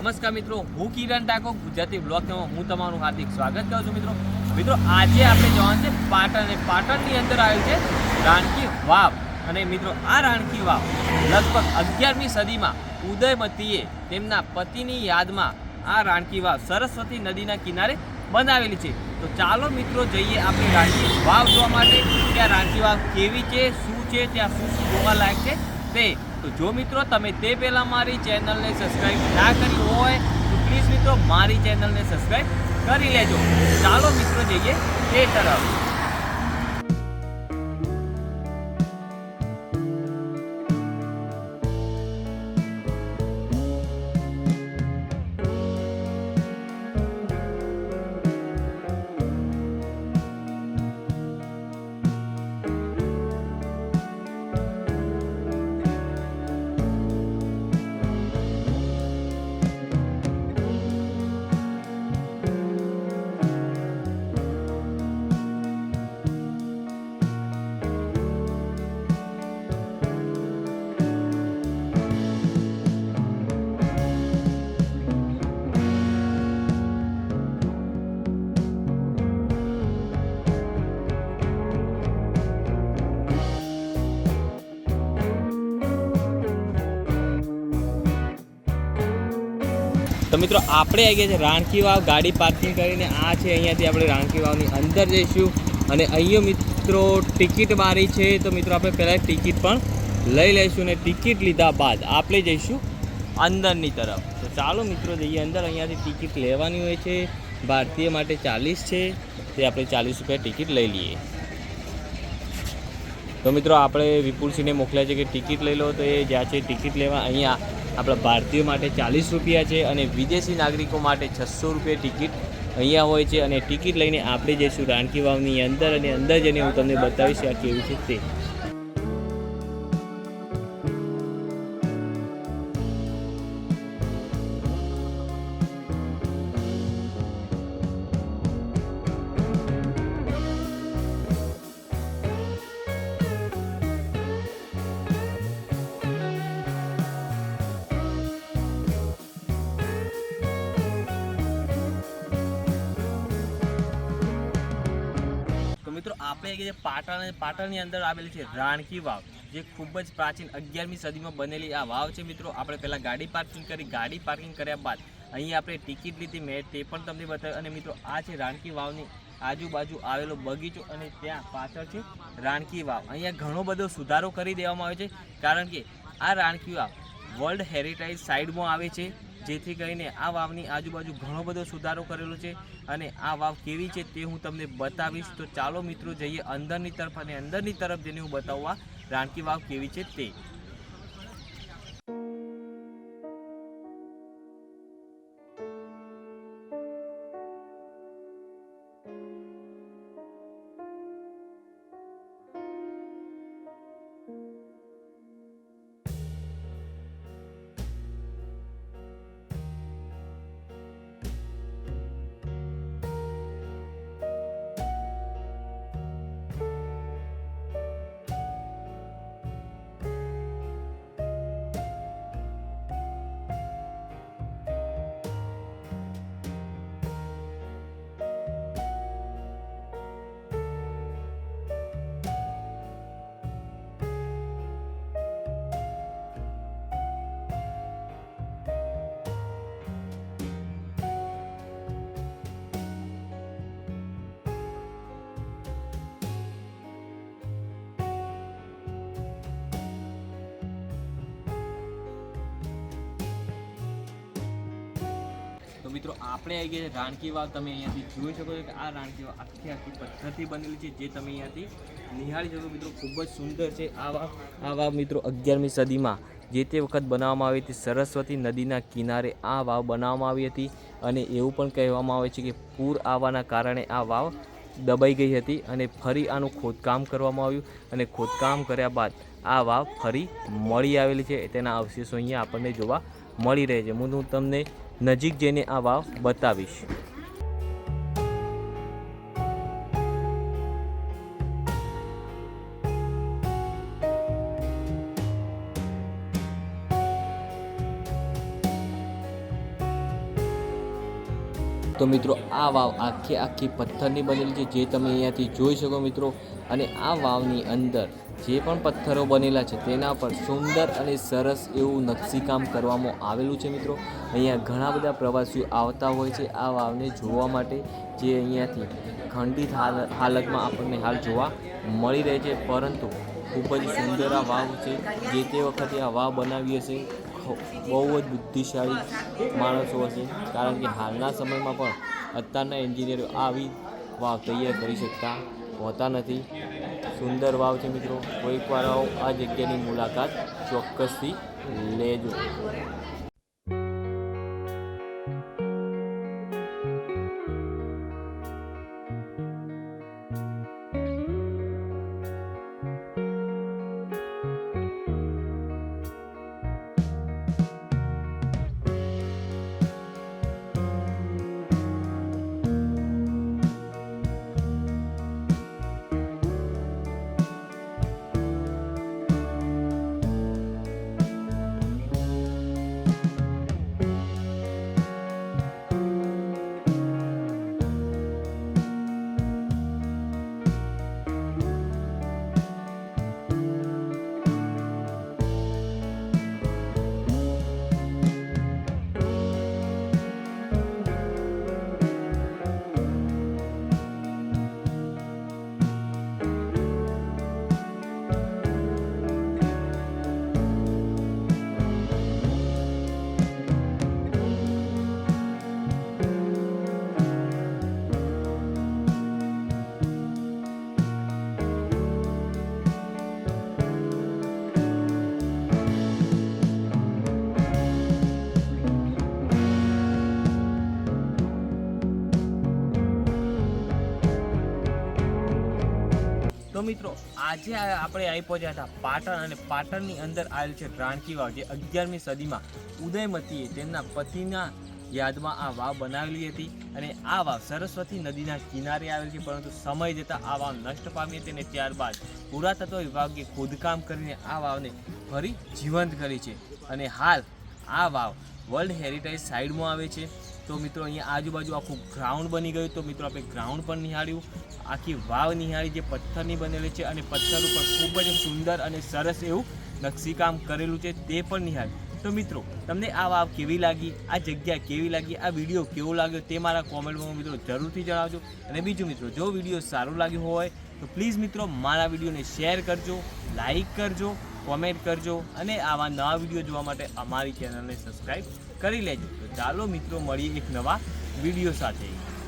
નમસ્કાર મિત્રો, હું કિરણ ડાકો ગુજરાતી બ્લોગમાં હું તમારું હાર્દિક સ્વાગત કરું છું મિત્રો. મિત્રો, આજે આપણે જવાનું છે પાટણ અને પાટણની અંદર આવ્યું છે રાણકી વાવ. અને મિત્રો, આ રાણકી વાવ લગભગ અગિયારમી સદીમાં ઉદયમતીએ તેમના પતિની યાદમાં આ રાણકી વાવ સરસ્વતી નદીના કિનારે બનાવેલી છે. તો ચાલો મિત્રો, જઈએ આપણે રાણકી વાવ જોવા માટે. કે આ રાણકી વાવ કેવી છે, શું છે, ત્યાં શું શું જોવા લાયક છે તે તો જો મિત્રો તમે તે પહેલાં મારી ચેનલને સબસ્ક્રાઈબ ના કરી હોય, તો પ્લીઝ મિત્રો મારી ચેનલને સબસ્ક્રાઈબ કરી લેજો. ચાલો મિત્રો જઈએ તે તરફ. તો મિત્રો, આપણે આવી ગયા છે રાણકી વાવ ગાડી પાર્કિંગ કરીને આ છે અહીંયાથી આપણે રાણકી વાવની અંદર જઈશું. અને અહીંયા મિત્રો ટિકિટ મારી છે, તો મિત્રો આપણે પહેલાં ટિકિટ પણ લઈ લઈશું અને ટિકિટ લીધા બાદ આપણે જઈશું અંદરની તરફ. તો ચાલો મિત્રો, જઈએ અંદર. અહીંયાથી ટિકિટ લેવાની હોય છે. ભારતીય માટે ચાલીસ છે. તે આપણે ચાલીસ રૂપિયા ટિકિટ લઈ લઈએ. તો મિત્રો, આપણે વિપુલસિંહને મોકલ્યા છે કે ટિકિટ લઈ લો. તો એ જ્યાં છે, ટિકિટ લેવા અહીંયા આપણા ભારતીયો માટે ચાલીસ રૂપિયા છે અને વિદેશી નાગરિકો માટે છસો રૂપિયા ટિકિટ અહીંયા હોય છે. અને ટિકિટ લઈને આપણે જઈશું રાણકી વાવની અંદર અને અંદર જઈને હું તમને બતાવીશ આ કેવું છે તે. આપણે કે જે પાટણ પાટણની અંદર આવેલી છે રાણકી વાવ, જે ખૂબ જ પ્રાચીન અગિયારમી સદીમાં બનેલી આ વાવ છે મિત્રો. આપણે પહેલાં ગાડી પાર્કિંગ કરી, ગાડી પાર્કિંગ કર્યા બાદ અહીં આપણે ટિકિટ લીધી મેં, તે પણ તમને બતાવ્યું અને મિત્રો, આ છે રાણકી વાવની આજુબાજુ આવેલો બગીચો અને ત્યાં પાછળ છે રાણકી વાવ. અહીંયા ઘણો બધો સુધારો કરી દેવામાં આવ્યો છે, કારણ કે આ રાણકી વાવ વર્લ્ડ હેરિટેજ સાઇડમાં આવે છે. જેથી કરીને આ વાવની આજુબાજુ ઘણો બધો સુધારો કરેલો છે અને આ વાવ કેવી છે તે હું તમને બતાવીશ. તો ચાલો મિત્રો જઈએ અંદરની તરફ અને અંદરની તરફ જેને હું બતાવવા. રાણકી વાવ કેવી છે તે. મિત્રો, આપણે આવી ગયા રાણકી વાવ. તમે અહીંયાથી જોઈ શકો છો કે આ રાણકી વાવ આખી આખી પથ્થરથી બનેલી છે, જે તમે અહીંયાથી નિહાળી શકો મિત્રો, ખૂબ જ સુંદર છે આ વાવ. આ વાવ મિત્રો અગિયારમી સદીમાં જે તે વખત બનાવવામાં આવી હતી, સરસ્વતી નદીના કિનારે આ વાવ બનાવવામાં આવી હતી. અને એવું પણ કહેવામાં આવે છે કે પૂર આવવાના કારણે આ વાવ દબાઈ ગઈ હતી અને ફરી આનું ખોદકામ કરવામાં આવ્યું. અને ખોદકામ કર્યા બાદ આ વાવ ફરી મળી આવેલી છે. તેના અવશેષો અહીંયા આપણને જોવા મળી રહે છે. હું તમને નજીક જઈને આ વાવ બતાવીશ. તો મિત્રો, આ વાવ આખી આખી પથ્થરની બનેલી છે, જે તમે અહીંયાથી જોઈ શકો મિત્રો. અને આ વાવની અંદર જે પણ પથ્થરો બનેલા છે તેના પર સુંદર અને સરસ એવું નકશીકામ કરવામાં આવેલું છે મિત્રો. અહીંયા ઘણા બધા પ્રવાસીઓ આવતા હોય છે આ વાવને જોવા માટે, જે અહીંયાથી ખંડિત હાલ- હાલતમાં આપણને હાલ જોવા મળી રહે છે. પરંતુ ખૂબ જ સુંદર આ વાવ છે. જે તે વખતે આ વાવ બનાવી હશે બહુ જ બુદ્ધિશાળી માણસો હશે. કારણ કે હાલના સમયમાં પણ અત્યારના એન્જિનિયરો આવી વાવ તૈયાર કરી શકતા હોતા નથી. સુંદર વાવ છે મિત્રો. કોઈકવાર આવો આ જગ્યાની મુલાકાત ચોક્કસથી લેજો. તો મિત્રો, આજે આપણે આવી પહોંચ્યા હતા પાટણ અને પાટણની અંદર આવેલ છે રાણકી વાવ, જે અગિયારમી સદીમાં ઉદયમતીએ તેમના પતિના યાદમાં આ વાવ બનાવેલી હતી અને આ વાવ સરસ્વતી નદીના કિનારે આવેલ છે, પરંતુ સમય જતાં આ વાવ નષ્ટ પામી હતી અને ત્યારબાદ પુરાતત્વ વિભાગે ખોદકામ કરીને આ વાવને ફરી જીવંત કરી છે. અને હાલ આ વાવ વર્લ્ડ હેરિટેજ સાઇડમાં આવે છે. તો મિત્રો અહીંયા આજુબાજુ આખું ગ્રાઉન્ડ બની ગયું. તો મિત્રો આપણે ગ્રાઉન્ડ પણ નિહાળ્યું. આખી વાવ નિહાળી જે પથ્થરની બનેલી છે અને પથ્થર ઉપર ખૂબ જ સુંદર અને સરસ એવું નકશીકામ કરેલું છે તે પણ નિહાળ્યું. તો મિત્રો, તમને આ વાવ કેવી લાગી? આ જગ્યા કેવી લાગી? આ વીડિયો કેવો લાગ્યો તે મારા કોમેન્ટમાં મિત્રો જરૂરથી જણાવજો. અને બીજું મિત્રો, જો વીડિયો સારું લાગ્યો હોય, તો પ્લીઝ મિત્રો મારા વિડીયોને શેર કરજો, લાઈક કરજો, કોમેન્ટ કરજો અને આવા નવા વીડિયો જોવા માટે અમારી ચેનલને સબસ્ક્રાઈબ કરી લેજો. તો ચાલો મિત્રો મળીએ એક નવા વીડિયો સાથે.